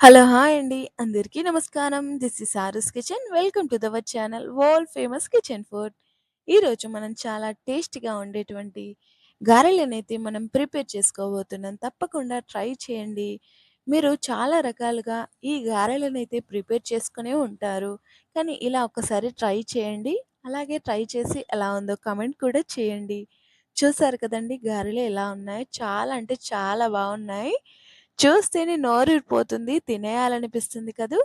Hello! Hi అండి. అందరికీ నమస్కారం. This is Saru's kitchen. Welcome to దవర్ channel world famous kitchen food. ఈరోజు మనం చాలా టేస్టీగా ఉండేటువంటి గారెలనైతే మనం ప్రిపేర్ చేసుకోబోతున్నాం. తప్పకుండా ట్రై చేయండి. మీరు చాలా రకాలుగా ఈ గారెలనైతే ప్రిపేర్ చేసుకునే ఉంటారు. కానీ ఇలా ఒక్కసారి ట్రై చేయండి. అలాగే ట్రై చేసి ఎలా ఉందో కమెంట్ కూడా చేయండి. చూసారు కదండి గారెలు ఎలా ఉన్నాయో చాలా అంటే చాలా బాగున్నాయి. చూస్తేనే నోరూరిపోతుంది. తినేయాలనిపిస్తుంది కదూ!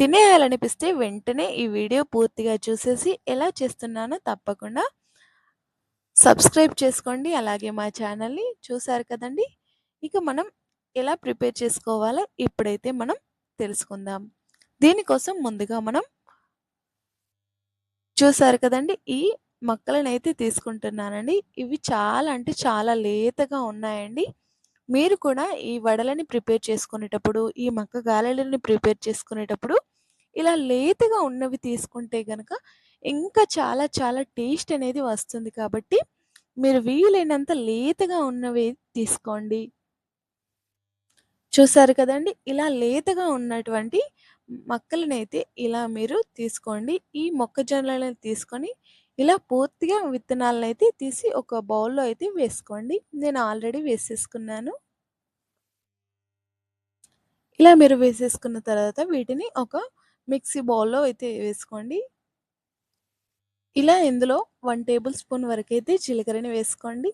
తినేయాలనిపిస్తే వెంటనే ఈ వీడియో పూర్తిగా చూసేసి ఎలా చేస్తున్నానో తప్పకుండా సబ్స్క్రైబ్ చేసుకోండి. అలాగే మా ఛానల్‌ని చూసారు కదండీ! ఇక మనం ఎలా ప్రిపేర్ చేసుకోవాలో ఇప్పుడైతే మనం తెలుసుకుందాం. దీనికోసం ముందుగా మనం చూసారు కదండి ఈ మక్కలనైతే తీసుకుంటున్నానండి. ఇవి చాలా అంటే చాలా లేతగా ఉన్నాయండి. మీరు కూడా ఈ వడలని ప్రిపేర్ చేసుకునేటప్పుడు, ఈ మక్క గారెలని ప్రిపేర్ చేసుకునేటప్పుడు ఇలా లేతగా ఉన్నవి తీసుకుంటే కనుక ఇంకా చాలా చాలా టేస్ట్ అనేది వస్తుంది కాబట్టి మీరు వీలైనంత లేతగా ఉన్నవి తీసుకోండి. చూసారు కదండి ఇలా లేతగా ఉన్నటువంటి మొక్కలనైతే ఇలా మీరు తీసుకోండి. ఈ మొక్కజొన్నలను తీసుకొని ఇలా పూర్తిగా విత్తనాలను అయితే తీసి ఒక బౌల్‌లో అయితే వేసుకోండి. నేను ఆల్రెడీ వేసేసుకున్నాను. ఇలా మీరు వేసేసుకున్న తర్వాత వీటిని ఒక మిక్సీ బౌల్‌లో అయితే వేసుకోండి. ఇలా ఇందులో వన్ టేబుల్ స్పూన్ వరకైతే జీలకర్రని వేసుకోండి.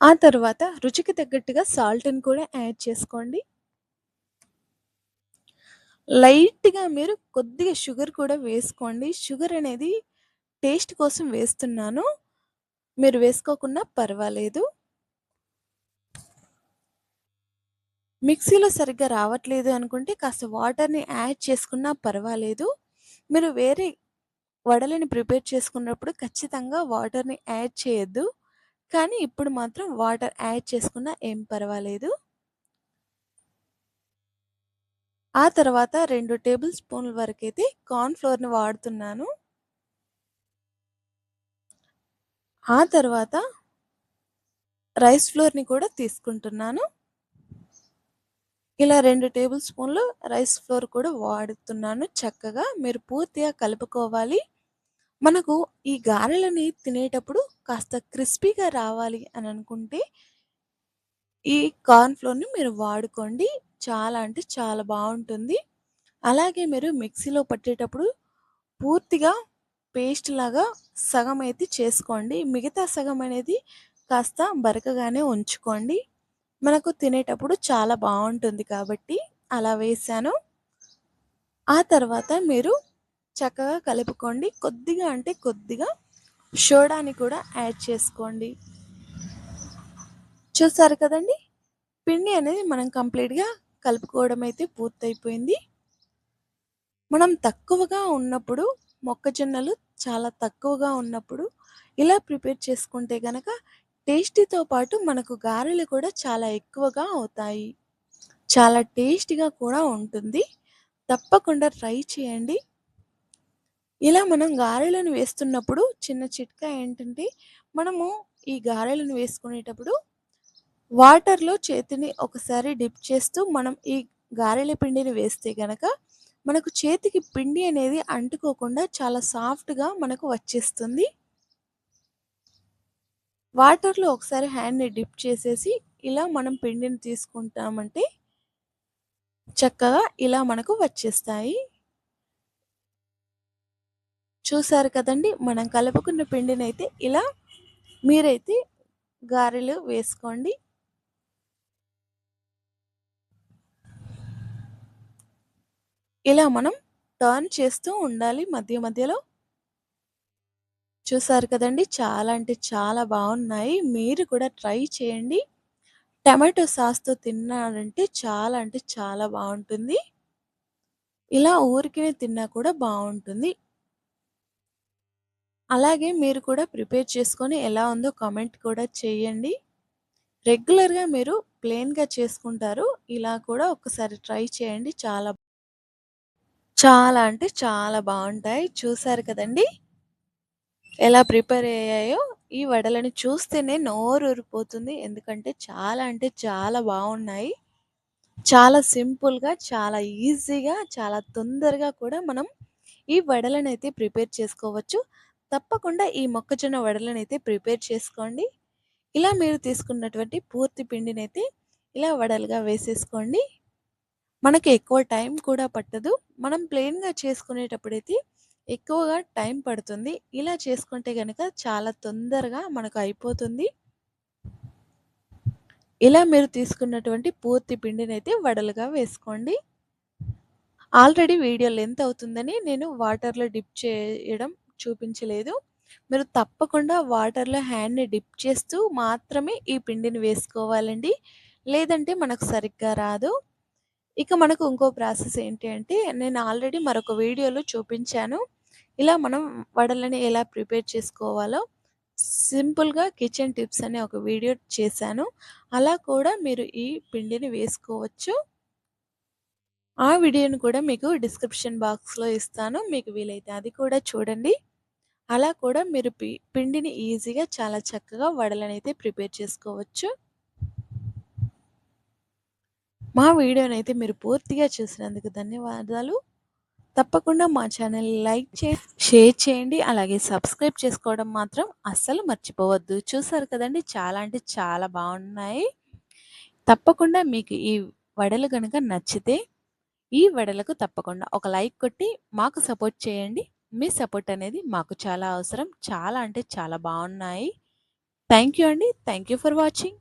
ఆ తర్వాత రుచికి తగ్గట్టుగా సాల్ట్‌ని కూడా యాడ్ చేసుకోండి. లైట్‌గా మీరు కొద్దిగా షుగర్ కూడా వేసుకోండి. షుగర్ అనేది టేస్ట్ కోసం వేస్తున్నాను. మీరు వేసుకోకుండా పర్వాలేదు. మిక్సీలో సరిగ్గా రావట్లేదు అనుకుంటే కాస్త వాటర్‌ని యాడ్ చేసుకున్నా పర్వాలేదు. మీరు వేరే వడలని ప్రిపేర్ చేసుకున్నప్పుడు ఖచ్చితంగా వాటర్‌ని యాడ్ చేయొద్దు. కానీ ఇప్పుడు మాత్రం వాటర్ యాడ్ చేసుకున్నా ఏం పర్వాలేదు. ఆ తర్వాత రెండు టేబుల్ స్పూన్‌ల వరకైతే కార్న్ ఫ్లోర్‌ని వాడుతున్నాను. ఆ తర్వాత రైస్ ఫ్లోర్‌ని కూడా తీసుకుంటున్నాను. ఇలా రెండు టేబుల్ స్పూన్‌లు రైస్ ఫ్లోర్ కూడా వాడుతున్నాను. చక్కగా మీరు పూర్తిగా కలుపుకోవాలి. మనకు ఈ గారెలని తినేటప్పుడు కాస్త క్రిస్పీగా రావాలి అని అనుకుంటే ఈ కార్న్ ఫ్లోర్‌ని మీరు వాడుకోండి. చాలా అంటే చాలా బాగుంటుంది అలాగే మీరు మిక్సీలో పట్టేటప్పుడు పూర్తిగా పేస్ట్ లాగా సగం అయితే చేసుకోండి. మిగతా సగం అనేది కాస్త బరకగానే ఉంచుకోండి. మనకు తినేటప్పుడు చాలా బాగుంటుంది కాబట్టి అలా వేసాను ఆ తర్వాత మీరు చక్కగా కలుపుకోండి. కొద్దిగా అంటే కొద్దిగా సోడాని కూడా యాడ్ చేసుకోండి. చూసారు కదండీ! పిండి అనేది మనం కంప్లీట్‌గా కలుపుకోవడం అయితే పూర్తయిపోయింది. మనం తక్కువగా ఉన్నప్పుడు మొక్కజొన్నలు చాలా తక్కువగా ఉన్నప్పుడు ఇలా ప్రిపేర్ చేసుకుంటే కనుక టేస్టీతో పాటు మనకు గారెలు కూడా చాలా ఎక్కువగా అవుతాయి. చాలా టేస్టీగా కూడా ఉంటుంది. తప్పకుండా ట్రై చేయండి. ఇలా మనం గారెలను వేస్తున్నప్పుడు చిన్న చిట్కా ఏంటంటే మనము ఈ గారెలను వేసుకునేటప్పుడు వాటర్‌లో చేతిని ఒకసారి డిప్ చేస్తూ మనం ఈ గారెల పిండిని వేస్తే గనక మనకు చేతికి పిండి అనేది అంటుకోకుండా చాలా సాఫ్ట్‌గా మనకు వచ్చేస్తుంది. వాటర్‌లో ఒకసారి హ్యాండ్‌ని డిప్ చేసేసి ఇలా మనం పిండిని తీసుకుంటామంటే చక్కగా ఇలా మనకు వచ్చేస్తాయి. చూసారు కదండి మనం కలుపుకున్న పిండినైతే ఇలా మీరైతే గారెలు వేసుకోండి. ఇలా మనం టర్న్ చేస్తూ ఉండాలి మధ్య మధ్యలో. చూసారు కదండీ! చాలా అంటే చాలా బాగున్నాయి మీరు కూడా ట్రై చేయండి. టమాటో సాస్‌తో తిన్నారంటే చాలా అంటే చాలా బాగుంటుంది ఇలా ఊరికనే తిన్నా కూడా బాగుంటుంది అలాగే మీరు కూడా ప్రిపేర్ చేసుకొని ఎలా ఉందో కామెంట్ కూడా చేయండి. రెగ్యులర్‌గా మీరు ప్లెయిన్‌గా చేసుకుంటారు. ఇలా కూడా ఒకసారి ట్రై చేయండి. చాలా చాలా అంటే చాలా బాగుంటాయి చూసారు కదండీ! ఎలా ప్రిపేర్ అయ్యాయో ఈ వడలని చూస్తేనే నోరూరిపోతుంది. ఎందుకంటే చాలా అంటే చాలా బాగున్నాయి చాలా సింపుల్‌గా, చాలా ఈజీగా, చాలా తొందరగా కూడా మనం ఈ వడలనైతే ప్రిపేర్ చేసుకోవచ్చు. తప్పకుండా ఈ మొక్కజొన్న వడలనైతే ప్రిపేర్ చేసుకోండి. ఇలా మీరు తీసుకున్నటువంటి పూర్తి పిండినైతే ఇలా వడలుగా వేసేసుకోండి. మనకి ఎక్కువ టైం కూడా పట్టదు. మనం ప్లెయిన్‌గా చేసుకునేటప్పుడైతే ఎక్కువగా టైం పడుతుంది. ఇలా చేసుకుంటే కనుక చాలా తొందరగా మనకు అయిపోతుంది. ఇలా మీరు తీసుకున్నటువంటి పూర్తి పిండినైతే వడలుగా వేసుకోండి. ఆల్రెడీ వీడియో లెంత్ అవుతుందని నేను వాటర్‌లో డిప్ చేయడం చూపించలేదు. మీరు తప్పకుండా వాటర్‌లో హ్యాండ్‌ని డిప్ చేస్తూ మాత్రమే ఈ పిండిని వేసుకోవాలండి. లేదంటే మనకు సరిగ్గా రాదు. ఇక మనకు ఇంకో ప్రాసెస్ ఏంటి అంటే నేను ఆల్రెడీ మరొక వీడియోలో చూపించాను. ఇలా మనం వడలని ఎలా ప్రిపేర్ చేసుకోవాలో సింపుల్‌గా కిచెన్ టిప్స్ అనే ఒక వీడియో చేశాను. అలా కూడా మీరు ఈ పిండిని వేసుకోవచ్చు. ఆ వీడియోని కూడా మీకు డిస్క్రిప్షన్ బాక్స్‌లో ఇస్తాను. మీకు వీలైతే అది కూడా చూడండి. అలా కూడా మీరు పి పిండిని ఈజీగా చాలా చక్కగా వడలనైతే ప్రిపేర్ చేసుకోవచ్చు. మా వీడియోనైతే మీరు పూర్తిగా చూసినందుకు ధన్యవాదాలు. తప్పకుండా మా ఛానల్ లైక్ చేసి, షేర్ చేయండి. అలాగే సబ్స్క్రైబ్ చేసుకోవడం మాత్రం అస్సలు మర్చిపోవద్దు. చూసారు కదండి చాలా అంటే చాలా బాగున్నాయి. తప్పకుండా మీకు ఈ వడలు కనుక నచ్చితే, ఈ వడలకు తప్పకుండా ఒక లైక్ కొట్టి మాకు సపోర్ట్ చేయండి. మీ సపోర్ట్ అనేది మాకు చాలా అవసరం. చాలా అంటే చాలా బాగున్నాయి. థ్యాంక్ యూ అండి. Thank you for watching.